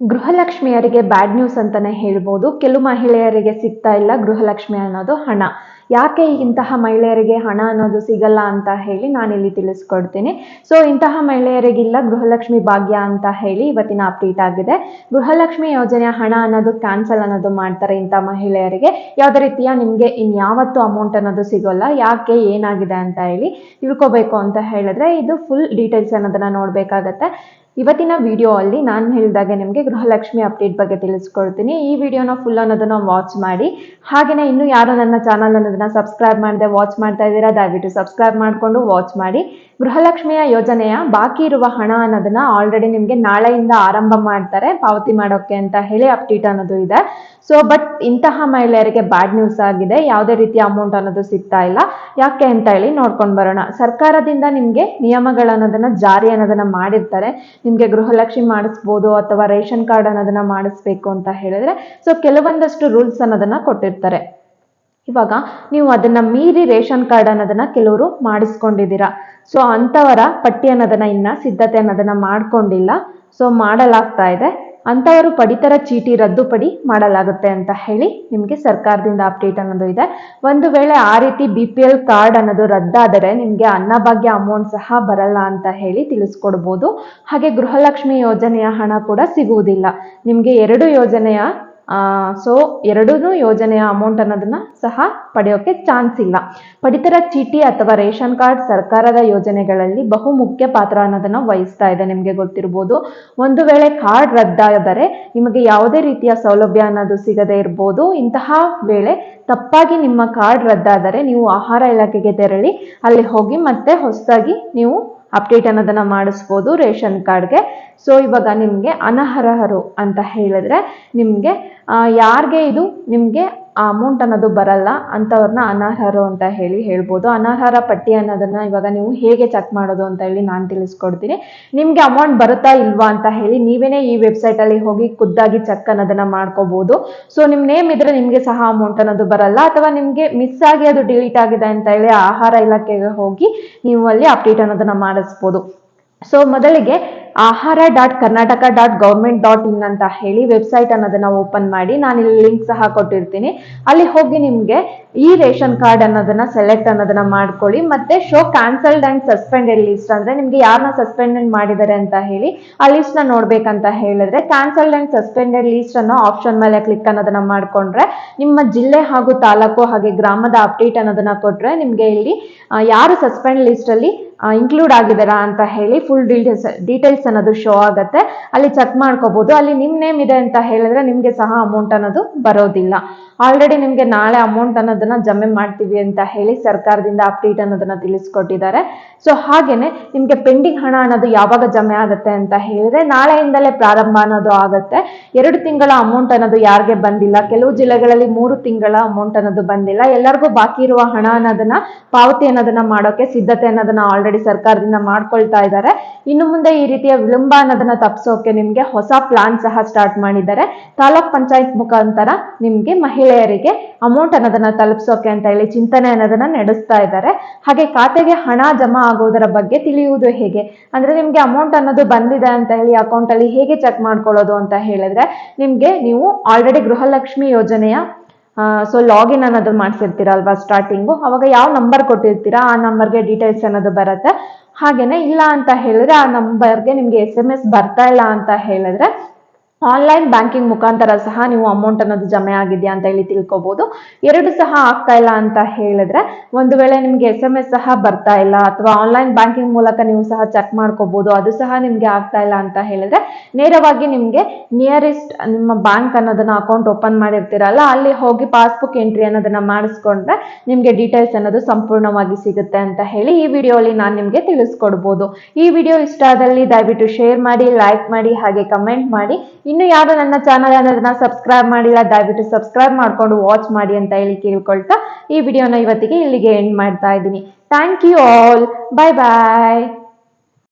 ಗೃಹಲಕ್ಷ್ಮಿಯರಿಗೆ bad news ಅಂತಲೇ ಹೇಳ್ಬೋದು. ಕೆಲವು ಮಹಿಳೆಯರಿಗೆ ಸಿಗ್ತಾ ಇಲ್ಲ ಗೃಹಲಕ್ಷ್ಮಿ ಅನ್ನೋದು ಹಣ. ಯಾಕೆ ಇಂತಹ ಮಹಿಳೆಯರಿಗೆ ಹಣ ಅನ್ನೋದು ಸಿಗಲ್ಲ ಅಂತ ಹೇಳಿ ನಾನಿಲ್ಲಿ ತಿಳಿಸ್ಕೊಡ್ತೀನಿ. ಸೊ ಇಂತಹ ಮಹಿಳೆಯರಿಗಿಲ್ಲ ಗೃಹಲಕ್ಷ್ಮಿ ಭಾಗ್ಯ ಅಂತ ಹೇಳಿ ಇವತ್ತಿನ ಅಪ್ಡೇಟ್ ಆಗಿದೆ. ಗೃಹಲಕ್ಷ್ಮಿ ಯೋಜನೆಯ ಹಣ ಅನ್ನೋದು ಕ್ಯಾನ್ಸಲ್ ಅನ್ನೋದು ಮಾಡ್ತಾರೆ ಇಂಥ ಮಹಿಳೆಯರಿಗೆ. ಯಾವುದೇ ರೀತಿಯ ನಿಮಗೆ ಇನ್ಯಾವತ್ತು ಅಮೌಂಟ್ ಅನ್ನೋದು ಸಿಗೋಲ್ಲ. ಯಾಕೆ ಏನಾಗಿದೆ ಅಂತ ಹೇಳಿ ತಿಳ್ಕೊಬೇಕು ಅಂತ ಹೇಳಿದ್ರೆ ಇದು ಫುಲ್ ಡೀಟೇಲ್ಸ್ ಅನ್ನೋದನ್ನ ನೋಡಬೇಕಾಗತ್ತೆ. ಇವತ್ತಿನ ವಿಡಿಯೋ ಅಲ್ಲಿ ನಾನು ಹೇಳಿದಾಗೆ ನಿಮಗೆ ಗೃಹಲಕ್ಷ್ಮಿ ಅಪ್ಡೇಟ್ ಬಗ್ಗೆ ತಿಳಿಸ್ಕೊಡ್ತೀನಿ. ಈ ವಿಡಿಯೋನ ಫುಲ್ ಅನ್ನೋದನ್ನ ವಾಚ್ ಮಾಡಿ. ಹಾಗೆಯೇ ಇನ್ನೂ ಯಾರು ನನ್ನ ಚಾನಲ್ ಅನ್ನೋದನ್ನ ಸಬ್ಸ್ಕ್ರೈಬ್ ಮಾಡದೆ ವಾಚ್ ಮಾಡ್ತಾ ಇದ್ದೀರಾ, ದಯವಿಟ್ಟು ಸಬ್ಸ್ಕ್ರೈಬ್ ಮಾಡಿಕೊಂಡು ವಾಚ್ ಮಾಡಿ. ಗೃಹಲಕ್ಷ್ಮಿಯ ಯೋಜನೆಯ ಬಾಕಿ ಇರುವ ಹಣ ಅನ್ನೋದನ್ನ ಆಲ್ರೆಡಿ ನಿಮಗೆ ನಾಳೆಯಿಂದ ಆರಂಭ ಮಾಡ್ತಾರೆ, ಪಾವತಿ ಮಾಡೋಕೆ ಅಂತ ಹೇಳಿ ಅಪ್ಡೇಟ್ ಅನ್ನೋದು ಇದೆ. ಸೊ ಬಟ್ ಇಂತಹ ಮಹಿಳೆಯರಿಗೆ ಬ್ಯಾಡ್ ನ್ಯೂಸ್ ಆಗಿದೆ. ಯಾವುದೇ ರೀತಿಯ ಅಮೌಂಟ್ ಅನ್ನೋದು ಸಿಗ್ತಾ ಇಲ್ಲ. ಯಾಕೆ ಅಂತ ಹೇಳಿ ನೋಡ್ಕೊಂಡು ಬರೋಣ. ಸರ್ಕಾರದಿಂದ ನಿಮಗೆ ನಿಯಮಗಳನ್ನೋದನ್ನ ಜಾರಿ ಅನ್ನೋದನ್ನ ಮಾಡಿರ್ತಾರೆ. ನಿಮಗೆ ಗೃಹಲಕ್ಷ್ಮಿ ಮಾಡಿಸ್ಬೋದು ಅಥವಾ ರೇಷನ್ ಕಾರ್ಡ್ ಅನ್ನೋದನ್ನ ಮಾಡಿಸ್ಬೇಕು ಅಂತ ಹೇಳಿದ್ರೆ ಸೊ ಕೆಲವೊಂದಷ್ಟು ರೂಲ್ಸ್ ಅನ್ನೋದನ್ನ ಕೊಟ್ಟಿರ್ತಾರೆ. ಇವಾಗ ನೀವು ಅದನ್ನ ಮೀರಿ ರೇಷನ್ ಕಾರ್ಡ್ ಅನ್ನೋದನ್ನ ಕೆಲವರು ಮಾಡಿಸ್ಕೊಂಡಿದ್ದೀರಾ. ಸೊ ಅಂಥವರ ಪಟ್ಟಿ ಅನ್ನೋದನ್ನ ಇನ್ನ ಸಿದ್ಧತೆ ಅನ್ನೋದನ್ನ ಮಾಡ್ಕೊಂಡಿಲ್ಲ. ಸೊ ಮಾಡಲಾಗ್ತಾ ಇದೆ. ಅಂಥವರು ಪಡಿತರ ಚೀಟಿ ರದ್ದುಪಡಿ ಮಾಡಲಾಗುತ್ತೆ ಅಂತ ಹೇಳಿ ನಿಮಗೆ ಸರ್ಕಾರದಿಂದ ಅಪ್ಡೇಟ್ ಅನ್ನೋದು ಇದೆ. ಒಂದು ವೇಳೆ ಆ ರೀತಿ ಬಿ ಪಿ ಎಲ್ ಕಾರ್ಡ್ ಅನ್ನೋದು ರದ್ದಾದರೆ ನಿಮಗೆ ಅನ್ನಭಾಗ್ಯ ಅಮೌಂಟ್ ಸಹ ಬರಲ್ಲ ಅಂತ ಹೇಳಿ ತಿಳಿಸ್ಕೊಡ್ಬೋದು. ಹಾಗೆ ಗೃಹಲಕ್ಷ್ಮಿ ಯೋಜನೆಯ ಹಣ ಕೂಡ ಸಿಗುವುದಿಲ್ಲ. ನಿಮಗೆ ಎರಡು ಯೋಜನೆಯ ಸೊ ಎರಡೂ ಯೋಜನೆಯ ಅಮೌಂಟ್ ಅನ್ನೋದನ್ನ ಸಹ ಪಡೆಯೋಕೆ ಚಾನ್ಸ್ ಇಲ್ಲ. ಪಡಿತರ ಚೀಟಿ ಅಥವಾ ರೇಷನ್ ಕಾರ್ಡ್ ಸರ್ಕಾರದ ಯೋಜನೆಗಳಲ್ಲಿ ಬಹು ಮುಖ್ಯ ಪಾತ್ರ ಅನ್ನೋದನ್ನ ವಹಿಸ್ತಾ ಇದೆ ನಿಮಗೆ ಗೊತ್ತಿರ್ಬೋದು. ಒಂದು ವೇಳೆ ಕಾರ್ಡ್ ರದ್ದಾದರೆ ನಿಮಗೆ ಯಾವುದೇ ರೀತಿಯ ಸೌಲಭ್ಯ ಅನ್ನೋದು ಸಿಗದೆ ಇರ್ಬೋದು. ಇಂತಹ ವೇಳೆ ತಪ್ಪಾಗಿ ನಿಮ್ಮ ಕಾರ್ಡ್ ರದ್ದಾದರೆ ನೀವು ಆಹಾರ ಇಲಾಖೆಗೆ ತೆರಳಿ ಅಲ್ಲಿ ಹೋಗಿ ಮತ್ತೆ ಹೊಸದಾಗಿ ನೀವು ಅಪ್ಡೇಟ್ ಅನ್ನೋದನ್ನ ಮಾಡಿಸ್ಬೋದು ರೇಷನ್ ಕಾರ್ಡ್ಗೆ. ಸೊ ಇವಾಗ ನಿಮಗೆ ಅನರ್ಹರು ಅಂತ ಹೇಳಿದ್ರೆ ನಿಮಗೆ ಯಾರಿಗೆ ಇದು? ನಿಮಗೆ ಆ ಅಮೌಂಟ್ ಅನ್ನೋದು ಬರಲ್ಲ. ಅಂಥವ್ರನ್ನ ಅನರ್ಹರು ಅಂತ ಹೇಳಿ ಹೇಳ್ಬೋದು. ಅನರ್ಹರ ಪಟ್ಟಿ ಅನ್ನೋದನ್ನ ಇವಾಗ ನೀವು ಹೇಗೆ ಚೆಕ್ ಮಾಡೋದು ಅಂತ ಹೇಳಿ ನಾನು ತಿಳಿಸ್ಕೊಡ್ತೀನಿ. ನಿಮಗೆ ಅಮೌಂಟ್ ಬರುತ್ತಾ ಇಲ್ವಾ ಅಂತ ಹೇಳಿ ನೀವೇನೇ ಈ ವೆಬ್ಸೈಟಲ್ಲಿ ಹೋಗಿ ಖುದ್ದಾಗಿ ಚೆಕ್ ಅನ್ನೋದನ್ನ ಮಾಡ್ಕೋಬಹುದು ಸೊ ನಿಮ್ಮ ನೇಮ್ ಇದ್ರೆ ನಿಮಗೆ ಸಹ ಅಮೌಂಟ್ ಅನ್ನೋದು ಬರಲ್ಲ. ಅಥವಾ ನಿಮಗೆ ಮಿಸ್ ಆಗಿ ಅದು ಡಿಲೀಟ್ ಆಗಿದೆ ಅಂತ ಹೇಳಿ ಆಹಾರ ಇಲಾಖೆಗೆ ಹೋಗಿ ನೀವು ಅಲ್ಲಿ ಅಪ್ಡೇಟ್ ಅನ್ನೋದನ್ನ ಮಾಡಿಸ್ಬೋದು. ಸೊ ಮೊದಲಿಗೆ Ahara dot Karnataka dot government dot in ಅಂತ ಹೇಳಿ ವೆಬ್ಸೈಟ್ ಅನ್ನೋದನ್ನ ಓಪನ್ ಮಾಡಿ. ನಾನು ಇಲ್ಲಿ ಲಿಂಕ್ ಸಹ ಕೊಟ್ಟಿರ್ತೀನಿ. ಅಲ್ಲಿ ಹೋಗಿ ನಿಮಗೆ ಈ ರೇಷನ್ ಕಾರ್ಡ್ ಅನ್ನೋದನ್ನ ಸೆಲೆಕ್ಟ್ ಅನ್ನೋದನ್ನ ಮಾಡ್ಕೊಳ್ಳಿ. ಮತ್ತೆ show cancelled and suspended list ಅಂದ್ರೆ ನಿಮ್ಗೆ ಯಾರನ್ನ ಸಸ್ಪೆಂಡೆಡ್ ಮಾಡಿದ್ದಾರೆ ಅಂತ ಹೇಳಿ ಆ ಲಿಸ್ಟ್ನ ನೋಡ್ಬೇಕಂತ ಹೇಳಿದ್ರೆ ಕ್ಯಾನ್ಸಲ್ಡ್ ಅಂಡ್ ಸಸ್ಪೆಂಡೆಡ್ ಲಿಸ್ಟ್ ಅನ್ನೋ ಆಪ್ಷನ್ ಮೇಲೆ ಕ್ಲಿಕ್ ಅನ್ನೋದನ್ನ ಮಾಡ್ಕೊಂಡ್ರೆ ನಿಮ್ಮ ಜಿಲ್ಲೆ ಹಾಗೂ ತಾಲೂಕು ಹಾಗೆ ಗ್ರಾಮದ ಅಪ್ಡೇಟ್ ಅನ್ನೋದನ್ನ ಕೊಟ್ರೆ ನಿಮ್ಗೆ ಇಲ್ಲಿ ಯಾರು ಸಸ್ಪೆಂಡ್ ಲಿಸ್ಟ್ ಅಲ್ಲಿ ಇನ್ಕ್ಲೂಡ್ ಆಗಿದಾರ ಅಂತ ಹೇಳಿ ಫುಲ್ ಡೀಟೇಲ್ಸ್ ಡೀಟೇಲ್ಸ್ ಅನ್ನೋದು ಶೋ ಆಗುತ್ತೆ. ಅಲ್ಲಿ ಚೆಕ್ ಮಾಡ್ಕೋಬಹುದು ಅಲ್ಲಿ ನಿಮ್ ನೇಮ್ ಇದೆ ಅಂತ ಹೇಳಿದ್ರೆ ನಿಮ್ಗೆ ಸಹ ಅಮೌಂಟ್ ಅನ್ನೋದು ಬರೋದಿಲ್ಲ. ಆಲ್ರೆಡಿ ನಿಮ್ಗೆ ನಾಳೆ ಅಮೌಂಟ್ ಅನ್ನೋದನ್ನ ಜಮೆ ಮಾಡ್ತೀವಿ ಅಂತ ಹೇಳಿ ಸರ್ಕಾರದಿಂದ ಅಪ್ಡೇಟ್ ಅನ್ನೋದನ್ನ ತಿಳಿಸ್ಕೊಟ್ಟಿದ್ದಾರೆ. ಸೊ ಹಾಗೇನೆ ನಿಮ್ಗೆ ಪೆಂಡಿಂಗ್ ಹಣ ಅನ್ನೋದು ಯಾವಾಗ ಜಮೆ ಆಗುತ್ತೆ ಅಂತ ಹೇಳಿದ್ರೆ ನಾಳೆಯಿಂದಲೇ ಪ್ರಾರಂಭ ಅನ್ನೋದು ಆಗುತ್ತೆ. ಎರಡು ತಿಂಗಳ ಅಮೌಂಟ್ ಅನ್ನೋದು ಯಾರಿಗೆ ಬಂದಿಲ್ಲ? ಕೆಲವು ಜಿಲ್ಲೆಗಳಲ್ಲಿ ಮೂರು ತಿಂಗಳ ಅಮೌಂಟ್ ಅನ್ನೋದು ಬಂದಿಲ್ಲ. ಎಲ್ಲರಿಗೂ ಬಾಕಿ ಇರುವ ಹಣ ಅನ್ನೋದನ್ನ, ಪಾವತಿ ಅನ್ನೋದನ್ನ ಮಾಡೋಕೆ ಸಿದ್ಧತೆ ಅನ್ನೋದನ್ನ ಆಲ್ರೆಡಿ ಸರ್ಕಾರದಿಂದ ಮಾಡ್ಕೊಳ್ತಾ ಇದ್ದಾರೆ. ಇನ್ನು ಮುಂದೆ ಈ ರೀತಿಯ ವಿಳಂಬ ಅನ್ನೋದನ್ನ ತಪ್ಪಿಸೋಕೆ ನಿಮ್ಗೆ ಹೊಸ ಪ್ಲಾನ್ ಸಹ ಸ್ಟಾರ್ಟ್ ಮಾಡಿದ್ದಾರೆ. ತಾಲೂಕ್ ಪಂಚಾಯತ್ ಮುಖಾಂತರ ನಿಮ್ಗೆ ಮಹಿಳೆಯರಿಗೆ ಅಮೌಂಟ್ ಅನ್ನೋದನ್ನ ತಲುಪಿಸೋಕೆ ಅಂತ ಹೇಳಿ ಚಿಂತನೆ ಅನ್ನೋದನ್ನ ನಡೆಸ್ತಾ ಇದ್ದಾರೆ. ಹಾಗೆ ಖಾತೆಗೆ ಹಣ ಜಮಾ ಆಗೋದರ ಬಗ್ಗೆ ತಿಳಿಯುವುದು ಹೇಗೆ? ಅಂದ್ರೆ ನಿಮ್ಗೆ ಅಮೌಂಟ್ ಅನ್ನೋದು ಬಂದಿದೆ ಅಂತ ಹೇಳಿ ಅಕೌಂಟ್ ಅಲ್ಲಿ ಹೇಗೆ ಚೆಕ್ ಮಾಡ್ಕೊಳ್ಳೋದು ಅಂತ ಹೇಳಿದ್ರೆ ನಿಮ್ಗೆ ನೀವು ಆಲ್ರೆಡಿ ಗೃಹಲಕ್ಷ್ಮಿ ಯೋಜನೆಯ ಸೊ ಲಾಗಿನ್ ಅನ್ನೋದು ಮಾಡಿಸಿರ್ತೀರಲ್ವಾ ಸ್ಟಾರ್ಟಿಂಗು ಅವಾಗ ಯಾವ ನಂಬರ್ ಕೊಟ್ಟಿರ್ತೀರಾ? ಆ ನಂಬರ್ಗೆ ಡೀಟೇಲ್ಸ್ ಅನ್ನೋದು ಬರುತ್ತೆ. ಹಾಗೇನೆ ಇಲ್ಲ ಅಂತ ಹೇಳಿದ್ರೆ ಆ ನಂಬರ್ಗೆ ನಿಮ್ಗೆ ಎಸ್ ಎಂ ಎಸ್ ಬರ್ತಾ ಇಲ್ಲ ಅಂತ ಹೇಳಿದ್ರೆ ಆನ್ಲೈನ್ ಬ್ಯಾಂಕಿಂಗ್ ಮುಖಾಂತರ ಸಹ ನೀವು ಅಮೌಂಟ್ ಅನ್ನೋದು ಜಮೆ ಆಗಿದೆಯಾ ಅಂತ ಹೇಳಿ ತಿಳ್ಕೊಬಹುದು ಎರಡು ಸಹ ಆಗ್ತಾ ಇಲ್ಲ ಅಂತ ಹೇಳಿದ್ರೆ ಒಂದು ವೇಳೆ ನಿಮ್ಗೆ ಎಸ್ ಎಂ ಎಸ್ ಸಹ ಬರ್ತಾ ಇಲ್ಲ ಅಥವಾ ಆನ್ಲೈನ್ ಬ್ಯಾಂಕಿಂಗ್ ಮೂಲಕ ನೀವು ಸಹ ಚೆಕ್ ಮಾಡ್ಕೋಬಹುದು ಅದು ಸಹ ನಿಮ್ಗೆ ಆಗ್ತಾ ಇಲ್ಲ ಅಂತ ಹೇಳಿದ್ರೆ ನೇರವಾಗಿ ನಿಮ್ಗೆ ನಿಯರೆಸ್ಟ್ ನಿಮ್ಮ ಬ್ಯಾಂಕ್ ಅನ್ನೋದನ್ನ ಅಕೌಂಟ್ ಓಪನ್ ಮಾಡಿರ್ತೀರಲ್ಲ, ಅಲ್ಲಿ ಹೋಗಿ ಪಾಸ್ಬುಕ್ ಎಂಟ್ರಿ ಅನ್ನೋದನ್ನ ಮಾಡಿಸ್ಕೊಂಡ್ರೆ ನಿಮ್ಗೆ ಡೀಟೇಲ್ಸ್ ಅನ್ನೋದು ಸಂಪೂರ್ಣವಾಗಿ ಸಿಗುತ್ತೆ ಅಂತ ಹೇಳಿ ಈ ವಿಡಿಯೋಲಿ ನಾನು ನಿಮ್ಗೆ ತಿಳಿಸ್ಕೊಡ್ಬೋದು. ಈ ವಿಡಿಯೋ ಇಷ್ಟ ಆದಲ್ಲಿ ದಯವಿಟ್ಟು ಶೇರ್ ಮಾಡಿ ಲೈಕ್ ಮಾಡಿ, ಹಾಗೆ ಕಮೆಂಟ್ ಮಾಡಿ. ಇನ್ನು ಯಾರು ನನ್ನ ಚಾನಲ್ ಅನ್ನೋದನ್ನ ಸಬ್ಸ್ಕ್ರೈಬ್ ಮಾಡಿಲ್ಲ, ದಯವಿಟ್ಟು ಸಬ್ಸ್ಕ್ರೈಬ್ ಮಾಡ್ಕೊಂಡು ವಾಚ್ ಮಾಡಿ ಅಂತ ಹೇಳಿ ಕೇಳ್ಕೊಳ್ತಾ ಈ ವಿಡಿಯೋನ ಇವತ್ತಿಗೆ ಇಲ್ಲಿಗೆ ಎಂಡ್ ಮಾಡ್ತಾ ಇದ್ದೀನಿ. Thank you all bye bye